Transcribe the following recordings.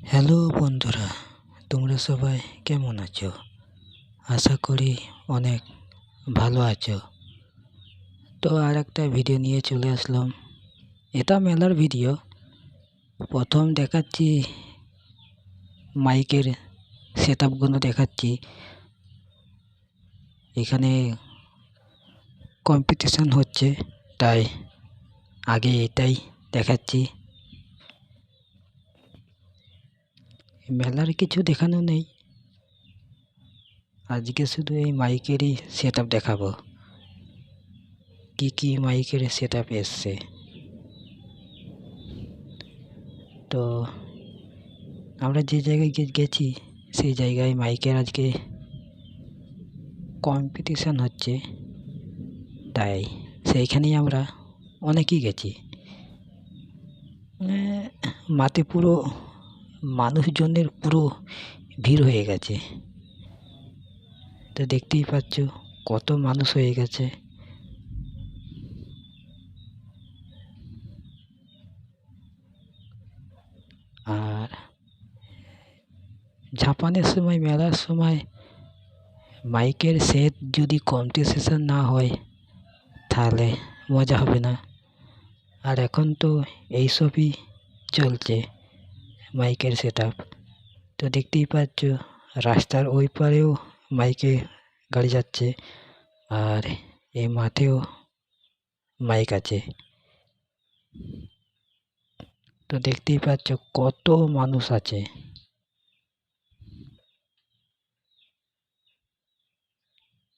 Hello বন্ধুরা, তোমরা সবাই কেমন আছো? আশা করি অনেক ভালো আছো। তো আর একটা ভিডিও নিয়ে চলে আসলাম। এটা মেলার ভিডিও প্রথম দেখাচ্ছি মাইকের সেট আপগুলো দেখাচ্ছি। এখানে কম্পিটিশান হচ্ছে, তাই আগে এটাই দেখাচ্ছি। মেলার কিছু দেখানো নেই। আজকে শুধু এই মাইকেরই সেট আপ দেখাবো। কী কী মাইকের সেট আপ এসছে। তো, আমরা যে জায়গায় গেছি, সেই জায়গায় মাইকের আজকে কম্পিটিশান হচ্ছে। তাই, সেইখানেই আমরা অনেকেই গেছি। মানে মাতে পুরো মানুষজনের পুরো ভিড় হয়ে গেছে। তো দেখতেই পাচ্ছ কত মানুষ হয়ে গেছে। আর ঝাপানের সময়, মেলার সময় মাইকের সেট যদি কম্পিটিশন না হয়, তাহলে মজা হবে না। আর এখন তো এইসবই চলছে। মাইকের সেট তো দেখতেই পাচ্ছ, রাস্তার ওই পারেও মাইকে গাড়ি যাচ্ছে আর এই মাঠেও মাইক আছে। তো দেখতেই পাচ্ছ, কত মানুষ আছে।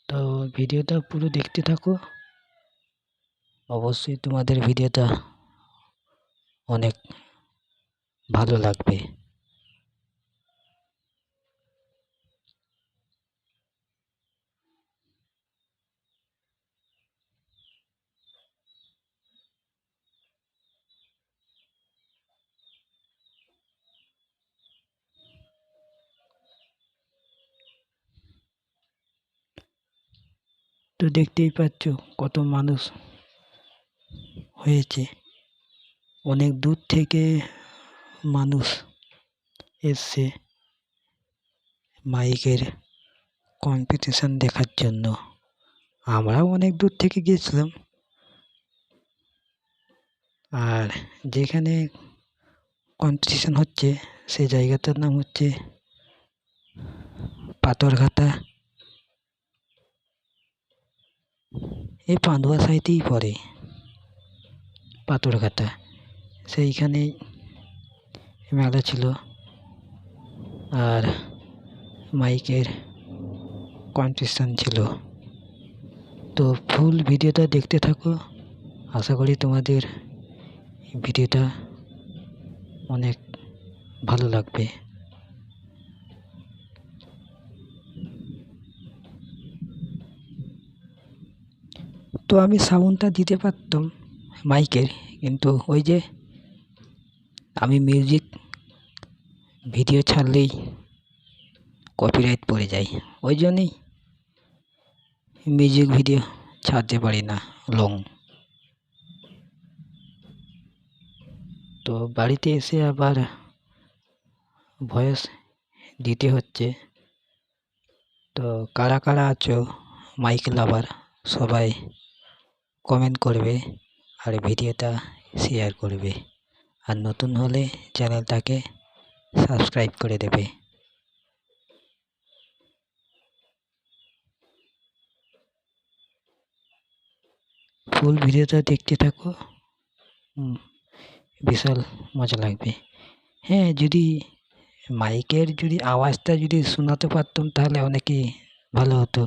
তো ভিডিওটা পুরো দেখতে থাকো। অবশ্যই তোমাদের ভিডিওটা অনেক ভালো লাগবে। তো দেখতেই পাচ্ছ কত মানুষ হয়েছে। অনেক দূর থেকে মানুষ এসছে মাইকের কম্পিটিশান দেখার জন্য। আমরাও অনেক দূর থেকে গিয়েছিলাম। আর যেখানে কম্পিটিশান হচ্ছে সেই জায়গাটার নাম হচ্ছে পাথরঘাটা। এই পান্ডুয়া সাইটেই পড়ে পাথরঘাটা। সেইখানেই মেলা ছিল। আর মাইকের কম্পিটিশান ছিল। তো ফুল ভিডিওটা দেখতে থাকো। আশা করি তোমাদের ভিডিওটা অনেক ভালো লাগবে। তো আমি সাউন্ডটা দিতে পারতাম মাইকের, কিন্তু ওই যে আমি মিউজিক ভিডিও ছাড়লেই কপিরাইট পড়ে যায়। ওই জন্যই মিউজিক ভিডিও ছাড়তে পারি না লং তো বাড়িতে এসে আবার ভয়েস দিতে হচ্ছে। তো কারা কারা আছো মাইক লাভার সবাই কমেন্ট করবে আর ভিডিওটা শেয়ার করবে। আর নতুন হলে চ্যানেলটাকে সাবস্ক্রাইব করে দেবে। ফুল ভিডিওটা দেখতে থাকো। বিশাল মজা লাগবে। হ্যাঁ যদি মাইকের যদি আওয়াজটা যদি শোনাতে পারতাম তাহলে অনেকই ভালো হতো।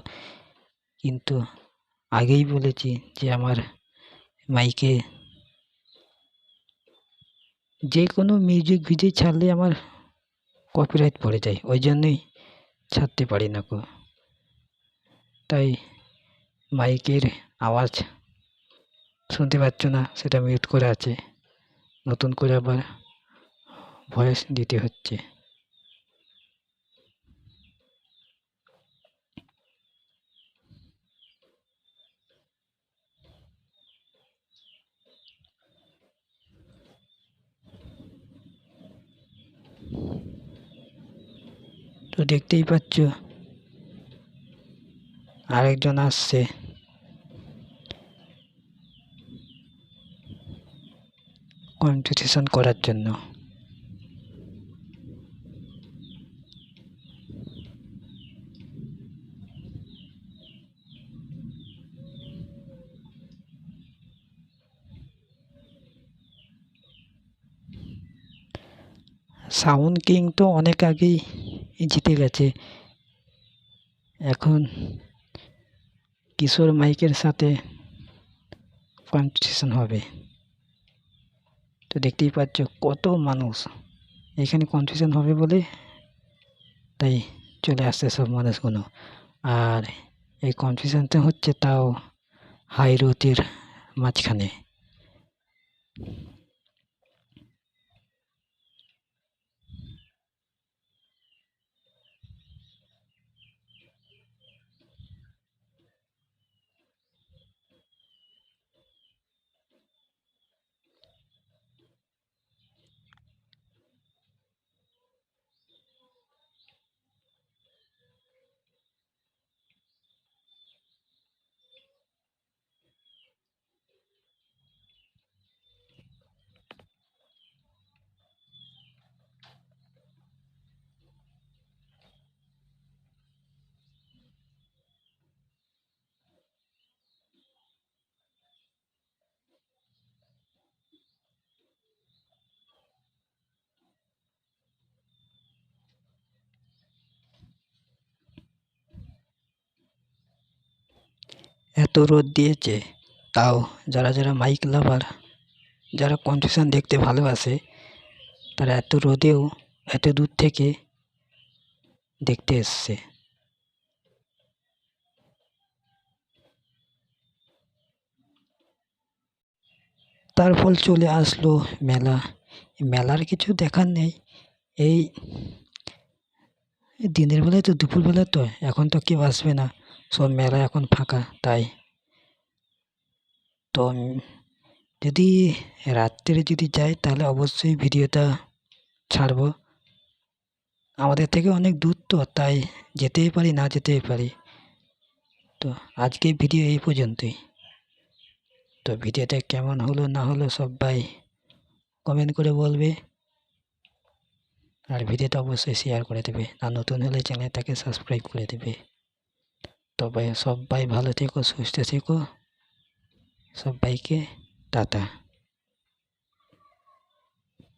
কিন্তু আগেই বলেছি যে আমার মাইকে যে কোনো মিউজিক ভিডিও ছাড়লে আমার কপিরাইট পড়ে যায়, ওই জন্যই ছাড়তে পারি না কো তাই মাইকের আওয়াজ শুনতে পাচ্ছ না, সেটা মিউট করে আছে। নতুন করে আবার ভয়েস দিতে হচ্ছে। তো দেখতেই পাচ্ছ। আরেকজন আসছে। কম্পিটিশন করার জন্য। সাউন্ড কিং তো অনেক আগেই জিতে গেছে। এখন কিশোর মাইকের সাথে কম্পিটিশন হবে। তো দেখতেই পাচ্ছ কত মানুষ এখানে কম্পিটিশন হবে বলে তাই চলে আসছে সব মানুষগুলো। আর এই কম্পিটিশানটা হচ্ছে তাও হাই মাঝখানে। এত রোদ দিয়েছে, তাও যারা যারা মাইক লাভার যারা কম্পিটিশান দেখতে ভালোবাসে, তারা এত রোদেও এত দূর থেকে দেখতে এসছে। তারপর চলে আসলো মেলা। মেলার কিছু দেখার নেই। এই দিনের বেলায় তো দুপুরবেলা তো, এখন তো কেউ আসবে না। সব মেলা এখন ফাঁকা, তাই তো যদি রাত্রে যদি যাই, তাহলে অবশ্যই ভিডিওটা ছাড়বো। আমাদের থেকে অনেক দূর তো, তাই যেতেই পারি, না যেতেই পারি। তো আজকে ভিডিও এই পর্যন্তই। তো ভিডিওটা কেমন হলো, না হলো, সবাই কমেন্ট করে বলবে। আর ভিডিওটা অবশ্যই শেয়ার করে দেবে। আর নতুন হলে চ্যানেলটাকে সাবস্ক্রাইব করে দেবে। তবে সবাই ভালো থেকো, সুস্থ থেকো। সবাইকে টাটা